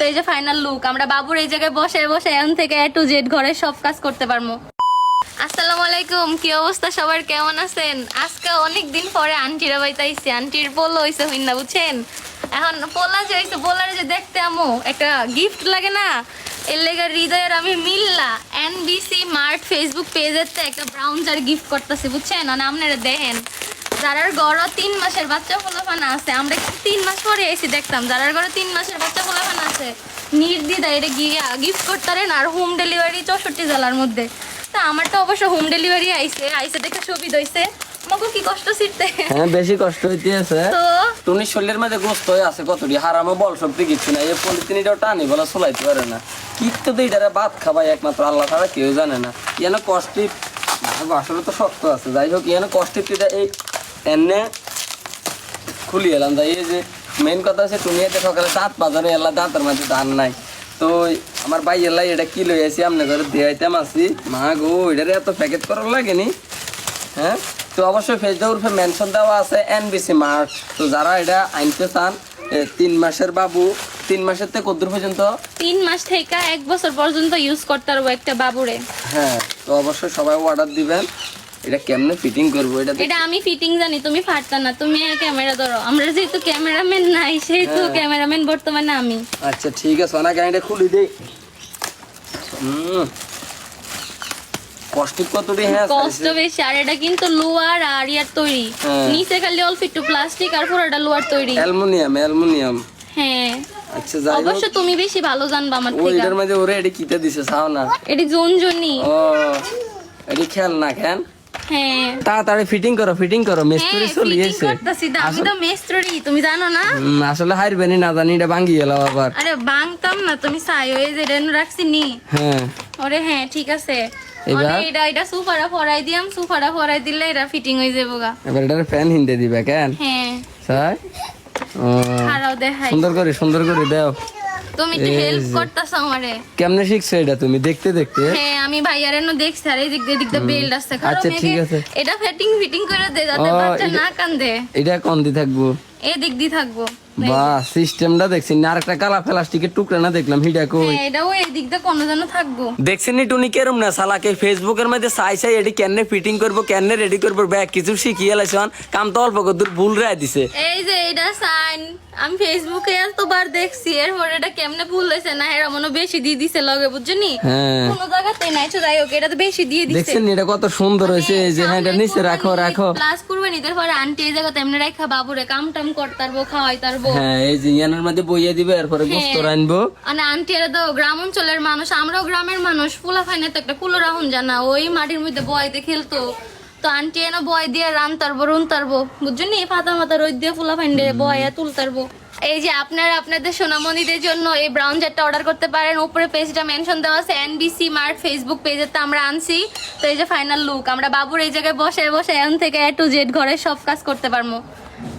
তো এই যে ফাইনাল লুক আমরা বাবুর এই জায়গায় বসে বসে এখন থেকে এ টু জেড ঘরের সব কাজ করতে পারব। আসসালামু আলাইকুম, কি অবস্থা সবার? কেমন আছেন? আজকে অনেক দিন পরে আন্টিরা বাইতে আইছি। আন্টির পোলো হইছে হইনা বুঝছেন? এখন পোলা যে হইছে, পোলারে যে দেখতে আমু, একটা গিফট লাগে না? এর লেগে হৃদয়ের আমি মিললা। এনবিসি মার্ট ফেসবুক পেজের একটা ব্রাউন জার গিফট করতেছি, বুঝছেন? মানে আপনারা দেখেন যারার গড় তিন মাসের বাচ্চা ফোলাফানা আছে আমরা তিন মাস পরে এসে দেখতাম যারার গড় তিন মাসের বাচ্চা ফোলাফানা আছে নির্দ্বিধা এটা গিয়ে গিফট করতারেন আর হোম ডেলিভারি চৌষট্টি জেলার মধ্যে। তা আমারটা অবশ্য হোম ডেলিভারি আইছে আইসে দেখে সুবিধা হইছে। কি কষ্ট হ্যাঁ বেশি কষ্ট হইতেছে। তো? টুনি শরীরের মধ্যে গোস্ত হয়ে আছে কতটি? হারামে বল শক্তি কিছু না এই পলিথিনিটাও টানি বলে চলাইতে পারে না। কিত্তো তো এটারে ভাত খাবাই একমাত্র আল্লাহ ছাড়া কেউ জানে না। ইয়ান কষ্টি আসলে তো শক্ত আছে। যাই হোক ইয়ান কষ্টি এই এনে খুলি এলাম। যাই এই যে মেইন কথা হচ্ছে টুনিয়াতে সকালে সাত বাজারে এলা দাঁতের মাঝে ধান নাই। তো আমার ভাই এলাই এটা কি লই আসি আপনার ঘরে দেয়াইতাম আসি মা গো এটারে এত প্যাকেট করার লাগেনি? হ্যাঁ? তো অবশ্যই ফেসবুক উর্ফে মেনশন দেওয়া আছে এনবিসি মার্ট তো যারা এটা আনতে চান তিন মাসের বাবু তিন মাসের থেকে কদ্দূর পর্যন্ত? তিন মাস থেকে এক বছর পর্যন্ত ইউজ করতে পারব একটা বাবুরে। হ্যাঁ তো অবশ্যই সবাই অর্ডার দিবেন। এটা কেমনে ফিটিং করব? এটা এটা আমি ফিটিং জানি তুমি পারতা না তুমি ক্যামেরা ধরো। আমরা যেহেতু ক্যামেরাম্যান নাই সেহেতু। ক্যামেরাম্যান বর্তমানে আমি। আচ্ছা ঠিক আছে অনেক গাড়িটা খুলি দেই। হুম। কষ্ট কতটি হ্যাঁ কষ্ট বেশি আর এটা কিন্তু লোয়ার আর ইয়ার তৈরি। হ্যাঁ। নিচে খালি অল্প একটু প্লাস্টিক আর পুরোটা লোয়ার তৈরি। Aluminium aluminium. হ্যাঁ। আচ্ছা যাই অবশ্য তুমি বেশি ভালো জানবা আমার থেকে। এটার মধ্যে ওরে এটি কিতে দিছে চাও না? এটি জোন জনি ও এটি খেয়াল না কেন হ্যাঁ। তাড়াতাড়ি ফিটিং করো ফিটিং করো মিস্ত্রি হ্যাঁ চলে এসে আমি তো মেস্ত্রি তুমি জানো না? আসলে হারবেনি না জানি এটা ভাঙ্গি গেল আবার। আরে বাংতাম না তুমি চাই ওই যে রেনু রাখছি নি। হ্যাঁ। ওরে হ্যাঁ ঠিক আছে। এটা এটা সুফারা ফরাই দিয়াম সুফারা ফরাই দিলে এটা ফিটিং হয়ে যাব গা। এবার এটার ফ্যান হিনতে দিবে কেন? হ্যাঁ। স্যার ও খারাও দেখাই সুন্দর করে সুন্দর করে দাও। তুমি একটু হেল্প করতাছ আমারে। কেমনে শিখছো এটা তুমি? দেখতে দেখতে। হ্যাঁ আমি ভাইয়ার এনে দেখছি আর এই দিক দিয়ে দিক দিয়ে বেল্ট আসছে। আচ্ছা, ঠিক আছে। এটা ফিটিং ফিটিং করে দে যাতে বাচ্চা না কান্দে। এটা কান্দি থাকব? এই দিক দিয়ে থাকব। বাহ সিস্টেমটা দেখছি না আরেকটা কালা প্লাস্টিকের টুকরা না দেখলাম হিডা কই? হ্যাঁ এটাও এই দিক দিয়ে কোনো যেন থাকব। দেখছেন নি টুনি কেরম না? সালাকে ফেসবুকের মধ্যে চাই এটি কেনে ফিটিং করব কেনে রেডি করব? ব্যাগ কিছু শিখিয়ে লাইছন কাম তো অল্প ভুল রায় দিছে। এই যে এটা সাইন আমি ফেসবুকে এতবার দেখছি এরপর এটা কেমনে ভুল হয়েছে? না এরা মনে বেশি দিয়ে দিছে লগে বুঝছনি? হ্যাঁ। কোনো জায়গাতে নাই তো যাই হোক এটা তো বেশি দিয়ে দিছে। দেখছেন এটা কত সুন্দর হয়েছে এই যে হ্যাঁ এটা নিচে রাখো রাখো। প্লাস করবে নিতে পরে আন্টি এই জায়গাতে এমনি রাখা বাবুরে কাম টাম করতারবো খাওয়াই তারবো হ্যাঁ এই যে ইয়ানের মধ্যে বইয়ে দিবে এরপরে গোস্ত রানবো মানে আন্টি এরা তো গ্রাম অঞ্চলের মানুষ আমরাও গ্রামের মানুষ। ফুলা ফাইনে তো একটা রাহুন জানা ওই মাটির মধ্যে বয়তে খেলতো। তো আন্টি এনে বয় দিয়ে রান তারবো রুন তারবো বুঝছেন নি? ফাতা মাথা রোদ দিয়ে ফুলা ফাইন্ডে বয়া তুল তারবো এই যে আপনারা আপনাদের সোনামণিদের জন্য এই ব্রাউন জারটা অর্ডার করতে পারেন। উপরে পেজটা মেনশন দেওয়া আছে এনবিসি মার্ট ফেসবুক পেজে তো আমরা আনছি। তো এই যে ফাইনাল লুক আমরা বাবুর এই জায়গায় বসে বসে এখন থেকে এ টু জেড ঘরের সব কাজ করতে পারব।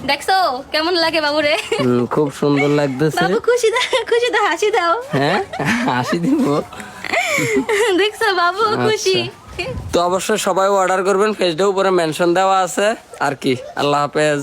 দেখছ? কেমন লাগে বাবু রে খুব সুন্দর লাগতেছে। বাবু খুশি দাও খুশি দাও হাসি দাও। হ্যাঁ? হাসি দিব? দেখছ বাবু খুশি। তো অবশ্যই সবাই অর্ডার করবেন। ফেসডে উপরে মেনশন দেওয়া আছে। আর কি? আল্লাহ হাফেজ।